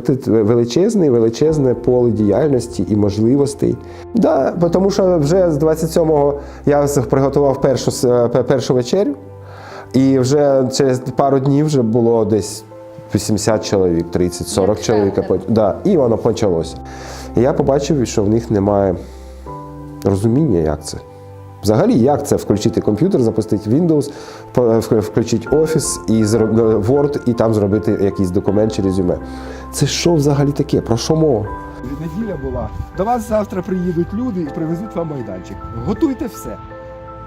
Тут величезне, величезне поле діяльності і можливостей. Да, тому що вже з 27-го я приготував першу, першу вечерю, і вже через пару днів вже було десь 80 чоловік, 30-40 Як чоловік. Да, і воно почалося. І я побачив, що в них немає розуміння, як це. Взагалі, як це включити комп'ютер, запустити Windows, включити Office і зро- Word, і там зробити якийсь документ чи резюме. Це що взагалі таке? Про що мова? Неділя була. До вас завтра приїдуть люди і привезуть вам майданчик. Готуйте все.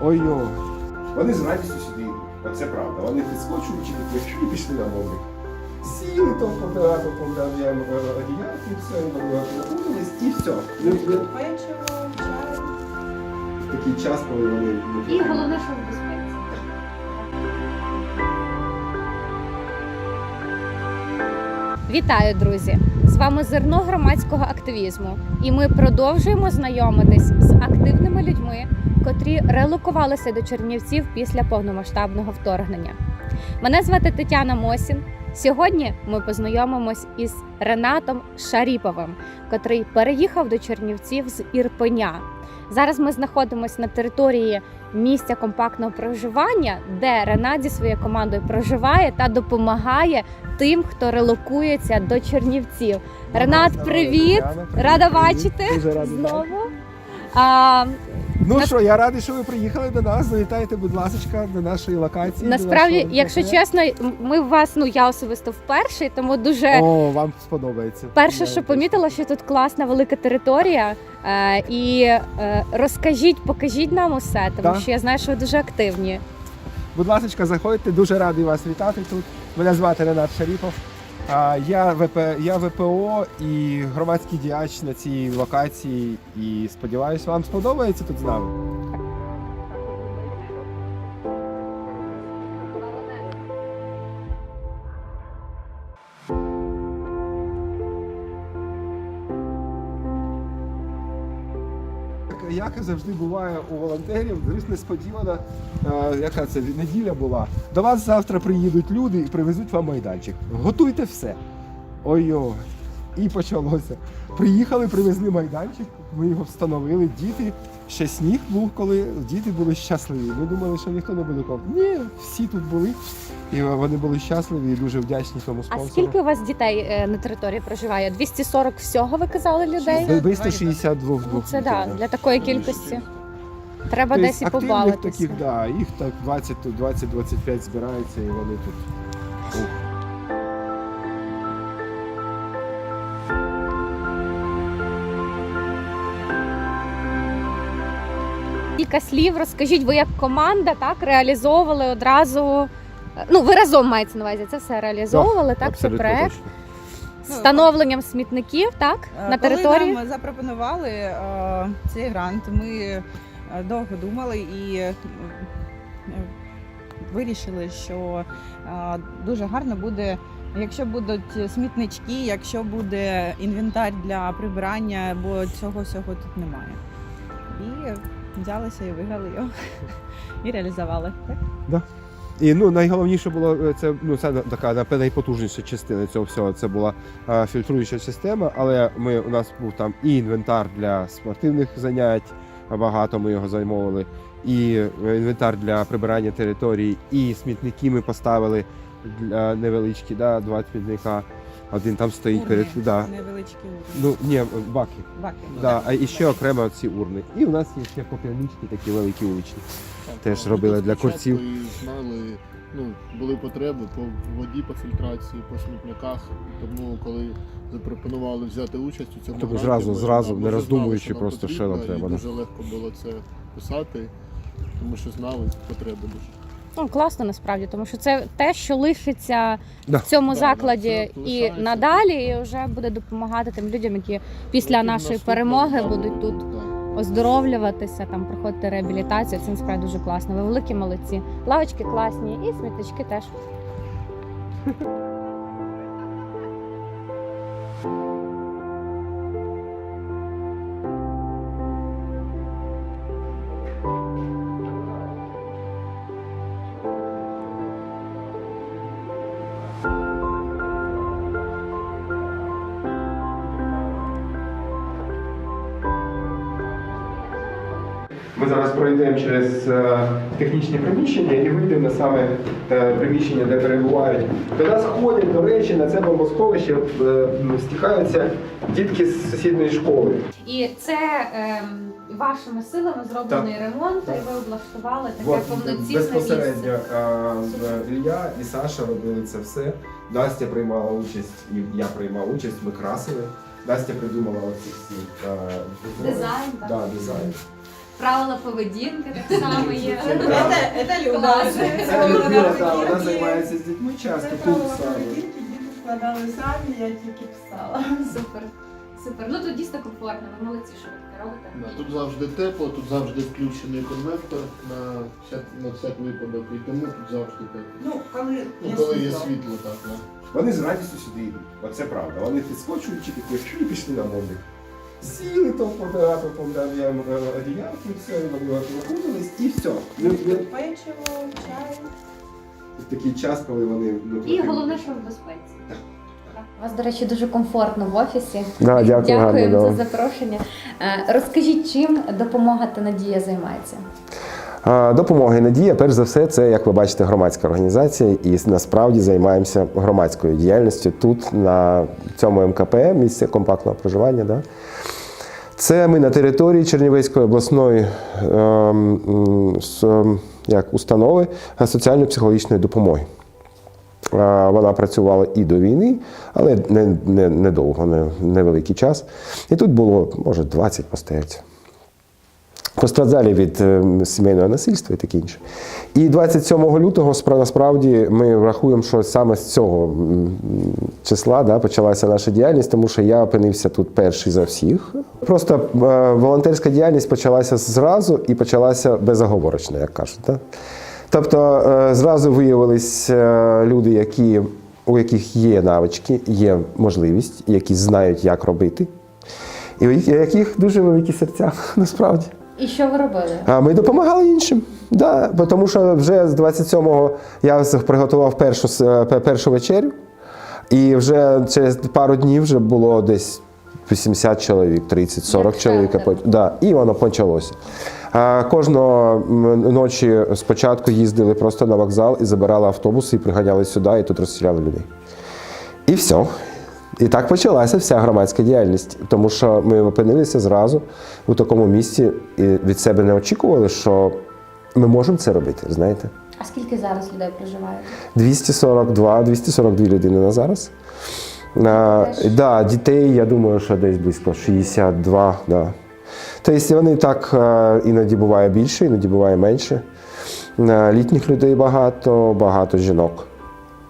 Ой-йо. Вони з радістю сюди, оце правда. Вони підскочили чи і пішли на мовник. Сіли то побагато поправляємо одіялки, все, і і все. Чай. Такий час, коли вони І головне, що в безпеці. Вітаю, друзі! З вами зерно громадського активізму, і ми продовжуємо знайомитись з активними людьми, котрі релокувалися до Чернівців після повномасштабного вторгнення. Мене звати Тетяна Мосін. Сьогодні ми познайомимось із Ренатом Шаріповим, котрий переїхав до Чернівців з Ірпеня. Зараз ми знаходимося на території місця компактного проживання, де Ренат зі своєю командою проживає та допомагає тим, хто релокується до Чернівців. Ренат, привіт! Рада бачити знову. Ну що, я радий, що ви приїхали до нас. Завітайте, будь ласка, до нашої локації. насправді, якщо чесно, ми в вас, ну я особисто вперше, тому дуже О, вам сподобається. перше, що помітила, що тут класна велика територія. Е, і е, розкажіть, покажіть нам усе, тому Так. що я знаю, що ви дуже активні. Будь ласка, заходьте, дуже радий вас вітати тут. Мене звати Ренат Шаріпов. Я, ВП, я ВПО і громадський діяч на цій локації. І сподіваюся, вам сподобається тут з нами. Як і завжди буває у волонтерів, звісно, несподівана, е, яка це неділя була. До вас завтра приїдуть люди і привезуть вам майданчик. Готуйте все. Ой-ой. І почалося. Приїхали, привезли майданчик, ми його встановили. Діти, ще сніг був, коли діти були щасливі. Ми думали, що ніхто не буде копати. Ні, всі тут були. І вони були щасливі і дуже вдячні тому А скільки у вас дітей е, на території проживає? 240 всього ви казали людей? Близько 362 Ну, це да, для такої кількості. Треба Тобто десь і активних побавитися. таких, да, їх так 20 тут 20-25 збирається і вони тут. Кілька слів розкажіть, ви як команда так реалізовували одразу. Ну, ви разом мається на увазі, це все реалізовували, так? Це проект точно. з встановленням смітників, так? Е, На території. Коли нам запропонували е, цей грант, ми е, довго думали і е, вирішили, що е, дуже гарно буде, якщо будуть смітнички, якщо буде інвентар для прибирання, бо цього всього тут немає. І взялися і виграли його і реалізували. Так? І ну найголовніше було е, це ну це така напевно, найпотужніша частина цього всього. Це була е, фільтруюча система, але ми у нас був там і інвентар для спортивних занять. Багато ми його замовили, і е, інвентар для прибирання території, і смітники ми поставили для невеличкі, да, два смітника. Один там стоїть перед Урни, да. невеличкі урни. Ну ні, баки. Баки. Да, а і ще окремо ці урни. І у нас є ще попільнички такі великі вуличні. Теж робили для курців. І знали, ну, були потреби по воді, по фільтрації, по смітниках. Тому коли запропонували взяти участь у цьому Тобто гранті, зразу- ми, зразу, не вже роздумуючи знали, що нам просто, що нам треба, І дуже легко було це писати, тому що знали потреби дуже. Ну, класно насправді, тому що це те, що лишиться Да. в цьому Да, закладі да, це і надалі, і вже буде допомагати тим людям, які після нашої перемоги да, будуть тут да. оздоровлюватися, там проходити реабілітацію. Це насправді дуже класно. Ви великі молодці. Лавочки класні і смітнички теж. Пройдемо через е, технічні приміщення і вийдемо на саме е, приміщення, де перебувають. До нас ходять, до речі, на це бомбосховище е, стікаються дітки з сусідньої школи. І це ем, вашими силами зроблений ремонт, і ви облаштували таке От, повноцінне безпосередньо місце. Ілля і Саша робили це все. Настя приймала участь, і я приймав участь, ми красили. Настя придумала оці всі Дизайн, так? Да, дизайн. Правила поведінки так само є. Це Це, це Люда. Це Людмила, да, вона займається з дітьми часто саме. поведінки, діти складали самі, я тільки писала. Супер. Супер. Ну тут дійсно комфортно. Ви молодці, що ви таке робите. Да, Тут завжди тепло, тут завжди включений конвектор на всяк, на всяк випадок, і тому тут завжди тепло. Ну, коли Ну, є коли є світло. світло, так, да. Вони з радістю сюди йдуть. Оце правда. Вони підскочують чи такі і пішли на мобік. Сіли то подати, подав одіялки, все, окутались, і все. Печиво, чай. Такий час, коли вони ну, І головне, що в безпеці. У вас, до речі, дуже комфортно в офісі. Да, дякую, Дякуємо гарно, за да. запрошення. Е, Розкажіть, чим допомога та надія займається? Допомога і надія, перш за все, це, як ви бачите, громадська організація, і насправді займаємося громадською діяльністю тут, на цьому МКП, місце компактного проживання. Да? Це ми на території Чернівецької обласної ем, ем, як, установи соціально-психологічної допомоги. Вона працювала і до війни, але не, не, не, невеликий час. І тут було, може, 20 постоять постраждалі від е, сімейного насильства і таке інше. І 27 лютого спра- насправді ми врахуємо, що саме з цього числа да, почалася наша діяльність, тому що я опинився тут перший за всіх. Просто е, волонтерська діяльність почалася зразу і почалася безоговорочно, як кажуть. Да? Тобто е, зразу виявились е, люди, які, у яких є навички, є можливість, які знають, як робити, і у яких дуже великі серця насправді. І що ви робили? А ми допомагали іншим. Да, тому що вже з 27-го я приготував першу, е, пе- першу вечерю, і вже через пару днів вже було десь 80 чоловік, 30-40 Як чоловік. Да, і воно почалося. Кожного ночі спочатку їздили просто на вокзал і забирали автобуси, і приганяли сюди, і тут розстріляли людей. І все. І так почалася вся громадська діяльність, тому що ми опинилися зразу у такому місці і від себе не очікували, що ми можемо це робити. Знаєте, А скільки зараз людей проживає? 242, 242 людини на зараз. А, да, дітей, я думаю, що десь близько 62. Да. Тобто вони так е, іноді буває більше, іноді буває менше. Літніх людей багато, багато жінок.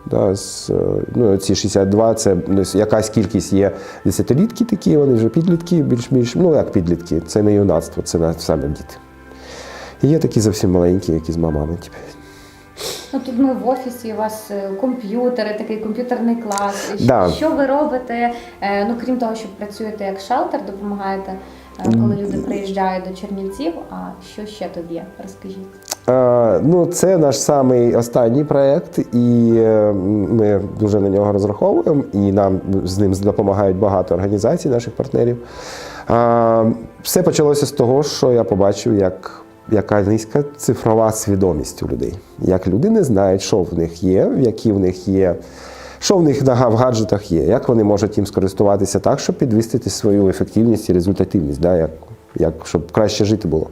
Да, з, е, ну, ці 62 це ну, якась кількість є десятилітки такі, вони вже підлітки, більш-більш, ну як підлітки, це не юнацтво, це саме діти. І є такі зовсім маленькі, які з мамами. Типу. Ну тут ми в офісі, у вас е, комп'ютери, такий комп'ютерний клас. Да. Що ви робите? е, Ну крім того, що працюєте як шелтер, допомагаєте, коли люди приїжджають до Чернівців. А що ще тут є? Розкажіть. Ну, це наш самий останній проєкт, і е, ми дуже на нього розраховуємо, і нам з ним допомагають багато організацій, наших партнерів. Все почалося з того, що я побачив, як, яка низька цифрова свідомість у людей. Як люди не знають, що в них є, які в них є. Що в них в гаджетах є, як вони можуть їм скористуватися так, щоб підвищити свою ефективність і результативність, да, як, як, щоб краще жити було.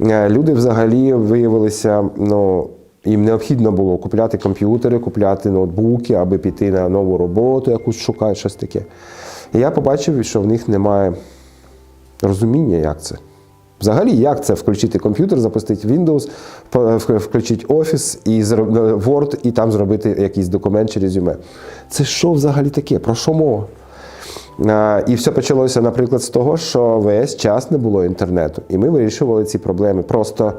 Е, Люди взагалі виявилися, ну, їм необхідно було купляти комп'ютери, купляти ноутбуки, аби піти на нову роботу, якусь шукають, щось таке. І я побачив, що в них немає розуміння, як це. Взагалі, як це включити комп'ютер, запустити Windows, включити Office і зро- Word, і там зробити якийсь документ чи резюме. Це що взагалі таке? Про що мова? І все почалося, наприклад, з того, що весь час не було інтернету. І ми вирішували ці проблеми. Просто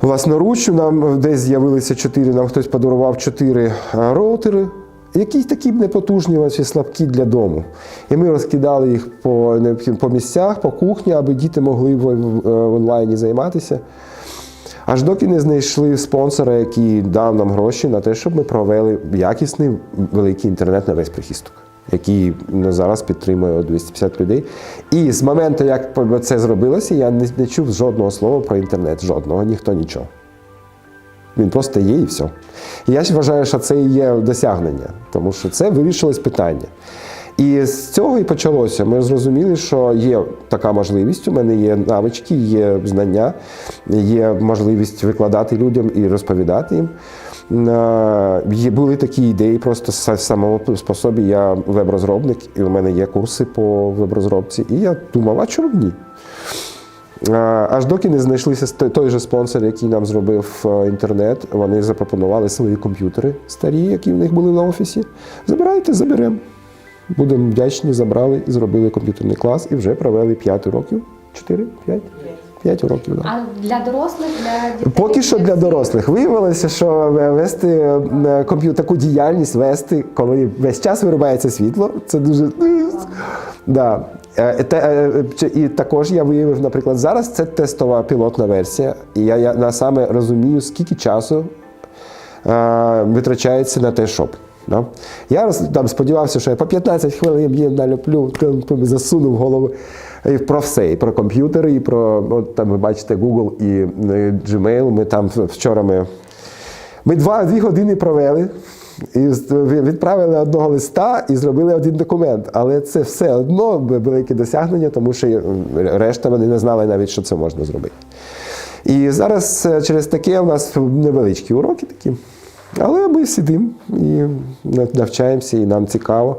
власноруч нам десь з'явилися чотири, нам хтось подарував чотири роутери, якісь такі непотужні, ось, слабкі для дому. І ми розкидали їх по, по місцях, по кухні, аби діти могли в, в онлайні займатися. Аж доки не знайшли спонсора, який дав нам гроші на те, щоб ми провели якісний великий інтернет на весь прихисток. Який ну, зараз підтримує 250 людей. І з моменту, як це зробилося, я не, не чув жодного слова про інтернет. Жодного, ніхто нічого. Він просто є і все. І я вважаю, що це і є досягнення, тому що це вирішилось питання. І з цього і почалося. Ми зрозуміли, що є така можливість. У мене є навички, є знання, є можливість викладати людям і розповідати їм. Були такі ідеї, просто з самого по собі я веб-розробник, і у мене є курси по веб-розробці. І я думав, а чому ні? Аж доки не знайшлися той же спонсор, який нам зробив е, інтернет, вони запропонували свої комп'ютери старі, які в них були на офісі. Забирайте, заберемо. Будемо вдячні, забрали зробили комп'ютерний клас і вже провели 5 років. 4? 5? 5 років. Да. А для дорослих, для дітей? Поки що для дорослих виявилося, що вести е, комп'ю- таку діяльність вести, коли весь час вирубається світло, це дуже. Да. Е, е, І також я виявив, наприклад, зараз це тестова пілотна версія, і я, я на саме розумію, скільки часу е, витрачається на те, щоб. Да? Я там сподівався, що я по 15 хвилин їм налюплю, там, там, засуну в голову і про все, і про комп'ютери, і про от, там ви бачите Google і е, Gmail. Ми там вчора ми, ми два, дві години провели. І відправили одного листа і зробили один документ. Але це все одно велике досягнення, тому що е, решта вони не знали навіть, що це можна зробити. І зараз е, через таке у нас невеличкі уроки такі. Але ми сидимо і навчаємося, і нам цікаво.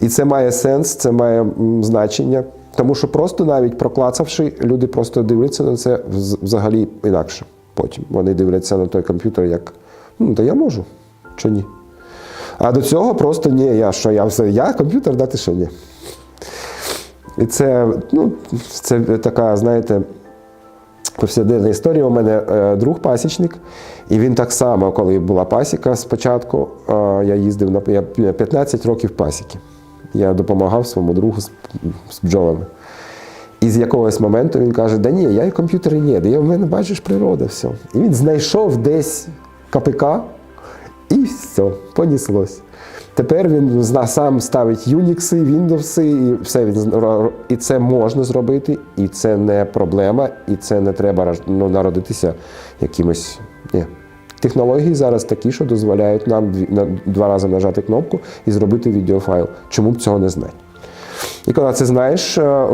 І це має сенс, це має значення. Тому що просто навіть проклацавши, люди просто дивляться на це взагалі інакше. Потім вони дивляться на той комп'ютер як ну, та я можу, чи ні. А до цього просто ні, я що, я все, я комп'ютер дати що ні. І це, ну, це така, знаєте, повсякденна історія. У мене е, друг пасічник, і він так само, коли була пасіка спочатку, е, я їздив на я 15 років пасіки. Я допомагав своєму другу з, з бджолами. І з якогось моменту він каже: Да ні, я і комп'ютери ні, да я в мене бачиш природа, все. І він знайшов десь КПК, і все, поніслось. Тепер він сам ставить Unix, Windows, і все він і це можна зробити, і це не проблема, і це не треба ну, народитися якимось. Ні. Технології зараз такі, що дозволяють нам два рази нажати кнопку і зробити відеофайл. Чому б цього не знати? І коли це знаєш, е,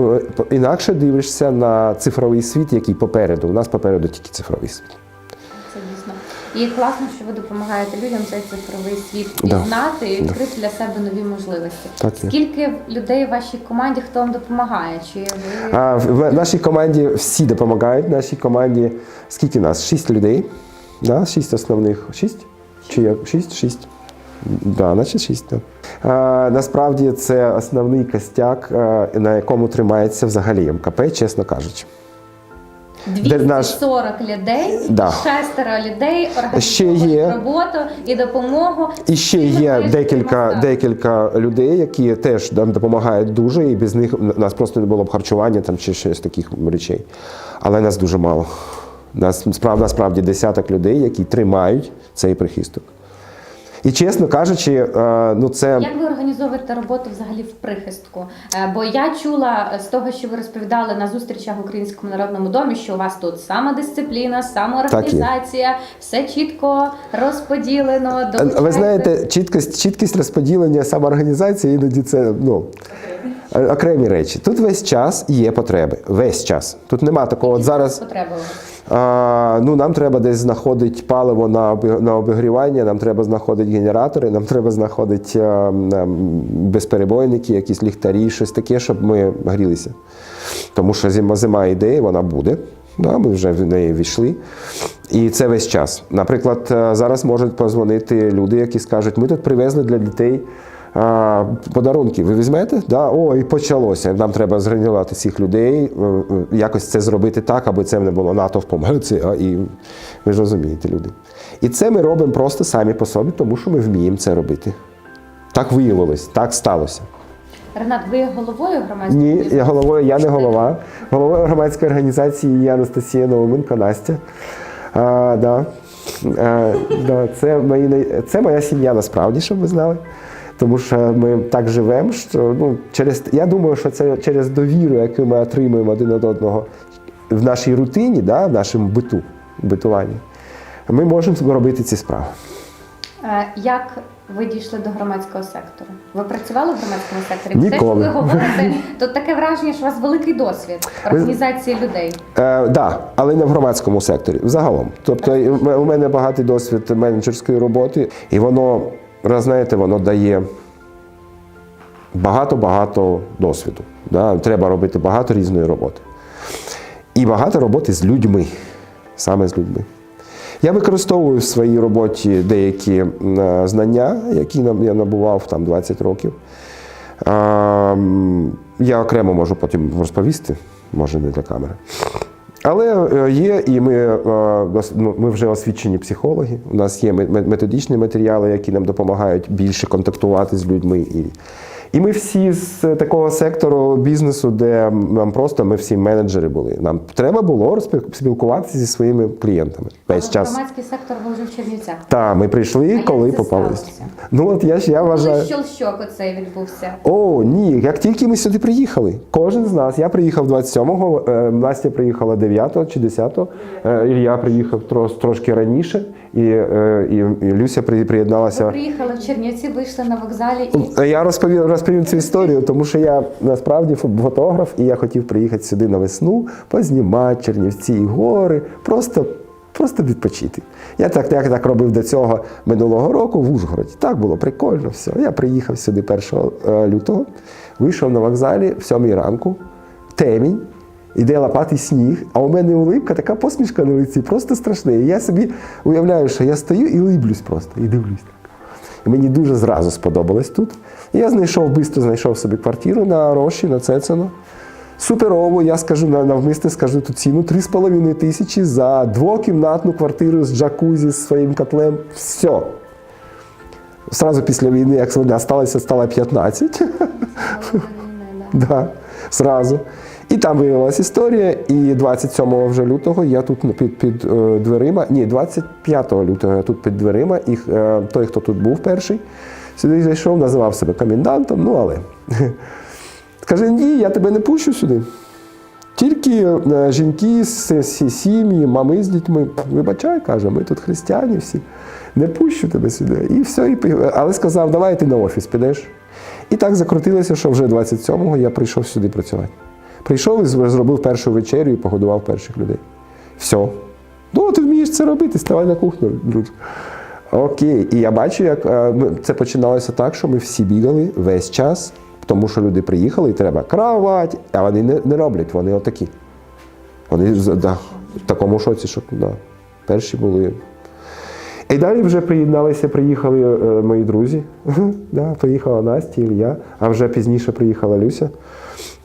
інакше дивишся на цифровий світ, який попереду. У нас попереду тільки цифровий світ. Це дійсно. І класно, що ви допомагаєте людям цей цифровий світ Да. пізнати і відкрити для себе нові можливості. Так. Скільки людей в вашій команді, хто вам допомагає? Чи ви А в в нашій команді всі допомагають. В нашій команді скільки нас? Шість людей. Да? Шість основних. Шість? Чи як? Шість? Шість. Да, значить шість. Так. А, насправді це основний костяк, на якому тримається взагалі МКП, чесно кажучи. Де наш- людей, Да. шестеро людей організовують є. роботу і допомогу. І ще є декілька, декілька людей, які теж нам допомагають дуже, і без них у нас просто не було б харчування там чи щось таких речей. Але нас дуже мало. Нас справді, насправді десяток людей, які тримають цей прихисток. І чесно кажучи, е, ну це Як ви організовуєте роботу взагалі в прихистку? Е, Бо я чула е, з того, що ви розповідали на зустрічах в Українському народному домі, що у вас тут самодисципліна, самоорганізація, все чітко розподілено. ви знаєте, чіткість, чіткість розподілення самоорганізації іноді це ну. Окремі речі. Тут весь час є потреби. Весь час. Тут нема такого. От зараз потреби ну, нам треба десь знаходити паливо на, на обігрівання, нам треба знаходити генератори, нам треба знаходити безперебойники, якісь ліхтарі, щось таке, щоб ми грілися. Тому що зима, зима йде, вона буде. Да, ми вже в неї війшли. І це весь час. Наприклад, е, зараз можуть позвонити люди, які скажуть, ми тут привезли для дітей. Подарунки ви візьмете? Да? О, і почалося. Нам треба згранувати цих людей, е, е, якось це зробити так, аби це не було натовпом. А, І ви ж розумієте, люди. І це ми робимо просто самі по собі, тому що ми вміємо це робити. Так виявилось, так сталося. Ренат, ви головою громадського Ні, я головою, я не голова. Головою громадської організації є Анастасія Новоменко Настя. А, да. А, да, це, мої, це моя сім'я насправді, щоб ви знали. Тому що ми так живемо, що ну, через, я думаю, що це через довіру, яку ми отримуємо один від одного в нашій рутині, да, в нашому биту, битуванні, ми можемо робити ці справи. Е, Як ви дійшли до громадського сектору? Ви працювали в громадському секторі? Ніколи. Те, що ви говорите, тут таке враження, що у вас великий досвід організації людей. Е, да, але не в громадському секторі, взагалом. Тобто у мене багатий досвід менеджерської роботи, і воно, раз знаєте, воно дає багато-багато досвіду. Да? Треба робити багато різної роботи. І багато роботи з людьми, саме з людьми. Я використовую в своїй роботі деякі знання, які я набував там 20 років. Я окремо можу потім розповісти, може не для камери. Але е, є, і ми, е, ну, ми вже освічені психологи. У нас є ме- ме- методичні матеріали, які нам допомагають більше контактувати з людьми. І, і ми всі з такого сектору бізнесу, де нам просто ми всі менеджери були. Нам треба було спілкуватися зі своїми клієнтами весь час. громадський сектор ви вже в Чернівцях. Так, ми прийшли, як коли це попали. сталося? Ну от я ж я вважаю. Коли щелчок оцей відбувся? О, ні, як тільки ми сюди приїхали, кожен з нас, я приїхав 27-го, е, Настя приїхала 9-го чи 10-го, е, Ілля приїхав трош, трошки раніше, і, е, і, і Люся приєдналася. Ви приїхали в Чернівці, вийшли на вокзалі і Я розповів, розповім цю історію, тому що я насправді фотограф, і я хотів приїхати сюди на весну, познімати Чернівці і гори, просто, просто відпочити. Я так, я так робив до цього минулого року в Ужгороді. Так було прикольно, все. Я приїхав сюди 1 е, лютого, вийшов на вокзалі в 7 ранку, темінь. Іде лопатий сніг, а у мене улипка, така посмішка на лиці, просто страшна. І я собі уявляю, що я стою і либлюсь просто, і дивлюсь. І мені дуже зразу сподобалось тут. Я знайшов, швидко знайшов собі квартиру на Роші, на Цецено. Суперово, я скажу навмисне скажу ту ціну 3,5 тисячі за двокімнатну квартиру з джакузі, з своїм котлем. Все. Сразу після війни, як вона сталося, стало 15. Да, сразу. І там виявилася історія, і 27 вже лютого я тут під, під е, дверима, ні, 25 лютого я тут під дверима, і е, той, хто тут був перший, сюди зайшов, називав себе комендантом, ну але. Каже, ні, я тебе не пущу сюди. Тільки е, жінки, с- сім'ї, мами з дітьми. Вибачай, каже, ми тут християні всі. Не пущу тебе сюди. І все. І, але сказав, давай ти на офіс підеш. І так закрутилося, що вже 27-го я прийшов сюди працювати. Прийшов і зробив першу вечерю і погодував перших людей. Все. Ну, ти вмієш це робити, ставай на кухню, друже. Окей. І я бачу, як е, це починалося так, що ми всі бігали весь час, тому що люди приїхали і треба кровать, а вони не, не роблять, вони отакі. Вони да, в такому шоці, що да, перші були. І далі вже приєдналися, приїхали е, мої друзі. да, приїхала Настя, Ілля, а вже пізніше приїхала Люся.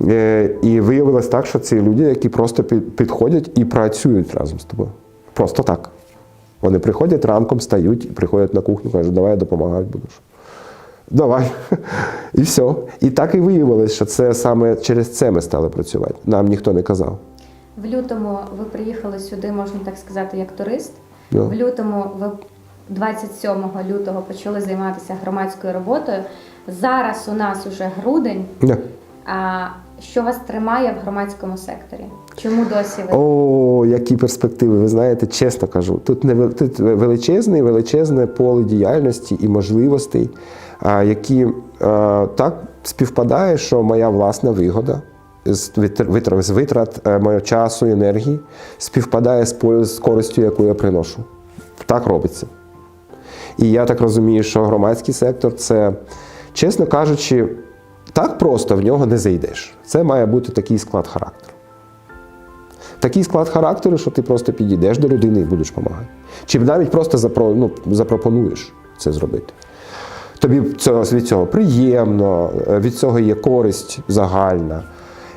Е, і виявилось так, що це люди, які просто під, підходять і працюють разом з тобою. Просто так. Вони приходять ранком, стають, приходять на кухню, кажуть, давай я допомагати будеш. Давай. І все. І так і виявилось, що це саме через це ми стали працювати. Нам ніхто не казав. в лютому ви приїхали сюди, можна так сказати, як турист. Да. В лютому ви 27 лютого почали займатися громадською роботою. Зараз у нас уже грудень. Да. А що вас тримає в громадському секторі? Чому досі ви? О, які перспективи, ви знаєте, чесно кажу. Тут не тут величезне, величезне поле діяльності і можливостей, які так співпадає, що моя власна вигода з витр- витр- з витрат е, моєго часу і енергії співпадає з користю, яку я приношу. Так робиться. І я так розумію, що громадський сектор це, чесно кажучи, так просто в нього не зайдеш. Це має бути такий склад характеру. Такий склад характеру, що ти просто підійдеш до людини і будеш допомагати. Чи навіть просто запро, ну, запропонуєш це зробити. Тобі від цього приємно, е, від цього є користь загальна.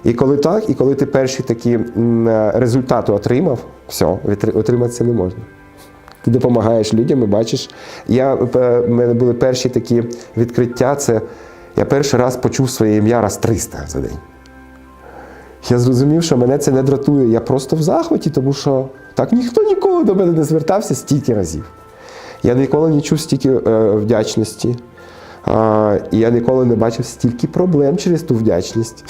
І коли так, і коли ти перші такі е, результати отримав, все, відтри- отримати не можна. Ти допомагаєш людям і бачиш. Я, е, в мене були перші такі відкриття. Це я перший раз почув своє ім'я раз 300 за день. Я зрозумів, що мене це не дратує. Я просто в захваті, тому що так ніхто ніколи до мене не звертався стільки разів. Я ніколи не чув стільки е, вдячності. А, я ніколи не бачив стільки проблем через ту вдячність.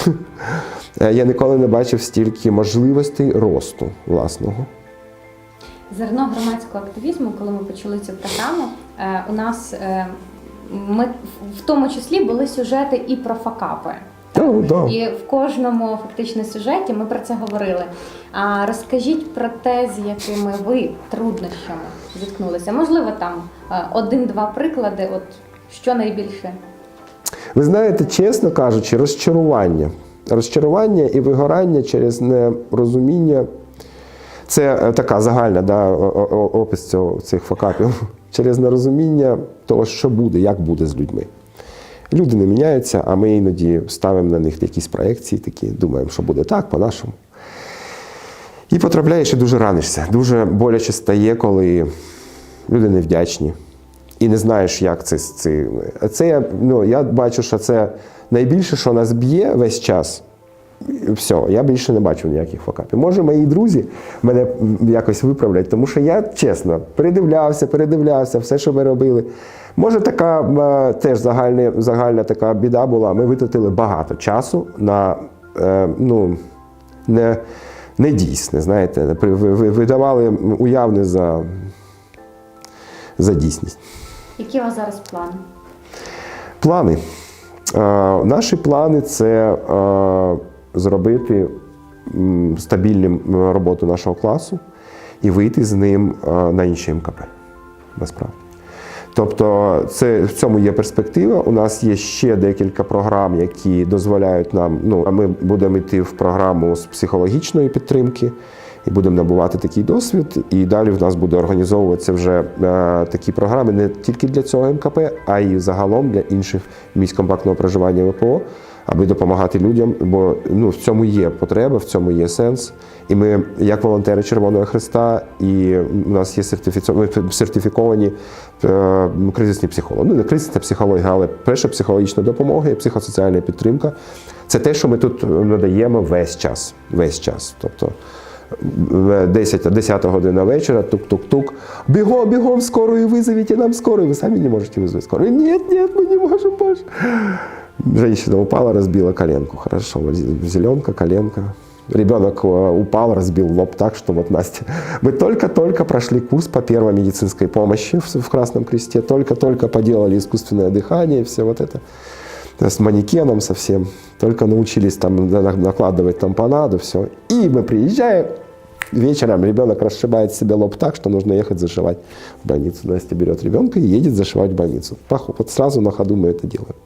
Е, Я ніколи не бачив стільки можливостей росту власного. Зерно громадського активізму, коли ми почали цю програму, е, у нас е, ми в тому числі були сюжети і про факапи. Да, да. І в кожному фактично сюжеті ми про це говорили. А розкажіть про те, з якими ви труднощами зіткнулися. Можливо, там е, один-два приклади, от що найбільше Ви знаєте, чесно кажучи, розчарування. Розчарування і вигорання через нерозуміння. Це е, така загальна да, опис цього, цих факапів. Через нерозуміння того, що буде, як буде з людьми. Люди не міняються, а ми іноді ставимо на них якісь проекції, такі, думаємо, що буде так, по-нашому. І потрапляєш і дуже ранишся. Дуже боляче стає, коли люди невдячні. І не знаєш, як це. це. це ну, я бачу, що це найбільше, що нас б'є весь час. Все, я більше не бачу ніяких факапів. Може, мої друзі мене якось виправлять, тому що я чесно передивлявся, передивлявся, все, що ми робили. Може, така е, теж загальна, загальна така біда була. Ми витратили багато часу на е, ну, не, не дійсне, знаєте, ви- ви- видавали уявне за, за дійсність. які у вас зараз плани? Плани. Е, наші плани це е, зробити стабільним роботу нашого класу і вийти з ним е, на інші МКП. Насправді. Тобто, це, в цьому є перспектива. У нас є ще декілька програм, які дозволяють нам. Ну, ми будемо йти в програму з психологічної підтримки і будемо набувати такий досвід. І далі в нас буде організовуватися вже е, такі програми не тільки для цього МКП, а й загалом для інших місць компактного проживання ВПО, аби допомагати людям. Бо ну, в цьому є потреба, в цьому є сенс. І ми, як волонтери Червоного Христа, і у нас є сертифіцо- ми сертифіковані е, кризисні психологи. Ну, не кризисна психологія, але перша психологічна допомога і психосоціальна підтримка. Це те, що ми тут надаємо весь час. Весь час. Тобто в 10, 10 година вечора, тук-тук-тук. Бігом, бігом, скорую вызовите нам скорую. Вы сами не можете вызвать скорую. Нет, нет, мы не можем, Боже. Женщина упала, разбила коленку. Хорошо, зеленка, коленка. Ребенок э, упал, разбил лоб так, что вот Настя. Мы только-только прошли курс по первой медицинской помощи в, Красном Кресте, только-только поделали искусственное дыхание, все вот это. С манекеном совсем. Только научились там на- накладывать тампонаду, все. И мы приезжаем, вечером ребенок расшибает себе лоб так, что нужно ехать зашивать в больницу. Настя берет ребенка и едет зашивать в больницу. Вот сразу на ходу мы это делаем.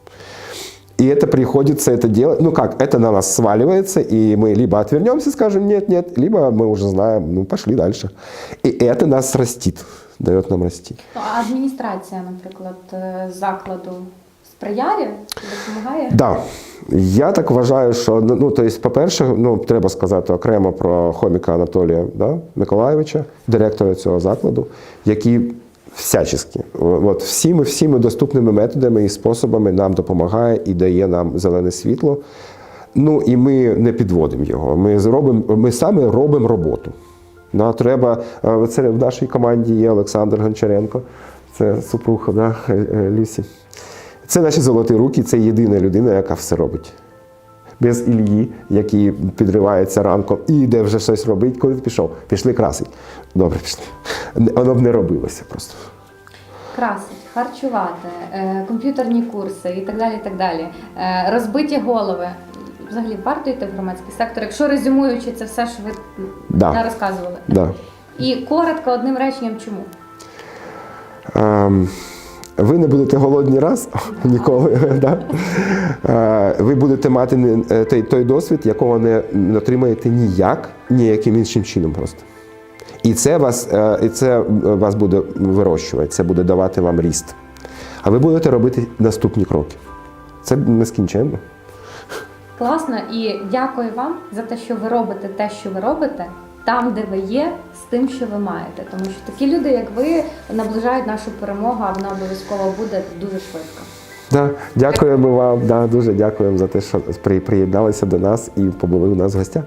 И это приходится это делать, ну как, это на нас сваливается, и мы либо отвернемся, скажем нет, нет, либо мы уже знаем, ну пошли дальше. И это нас растит, дает нам расти. Ну, а адміністрація, наприклад, е, закладу сприяє, допомагає? Да. Я так вважаю, що ну, ну, тобто, по-перше, ну, треба сказати окремо про хоміка Анатолія да, Миколаєвича, директора цього закладу, який всячески, от, всіми, всіми доступними методами і способами нам допомагає і дає нам зелене світло. Ну і ми не підводимо його. Ми зробимо, ми саме робимо роботу. Да, треба, е, це в нашій команді є Олександр Гончаренко, це супруг да, Люсі. Це наші золоті руки, це єдина людина, яка все робить. Без Ільї, який підривається ранком і йде вже щось робить. Коли ти пішов? Пішли красить. Добре, пішли. Воно б не робилося просто. Красить, харчувати, е, комп'ютерні курси і так далі. і так далі. Е, Розбиті голови. Взагалі варто йти в громадський сектор, якщо резюмуючи це все, що ви Да. не розказували. Да. І коротко одним реченням, чому? Ем, Ви не будете голодні раз ніколи. Да? Е, Ви будете мати е, той, той досвід, якого не отримаєте ніяк, ніяким іншим чином просто. І це вас, е, і це вас буде вирощувати, це буде давати вам ріст. А ви будете робити наступні кроки. Це нескінченно. Класно і дякую вам за те, що ви робите те, що ви робите, там, де ви є, з тим, що ви маєте. Тому що такі люди, як ви, наближають нашу перемогу, а вона обов'язково буде дуже швидко. Да, дякуємо вам. Да, дуже дякуємо за те, що приєдналися до нас і побули у нас в гостях.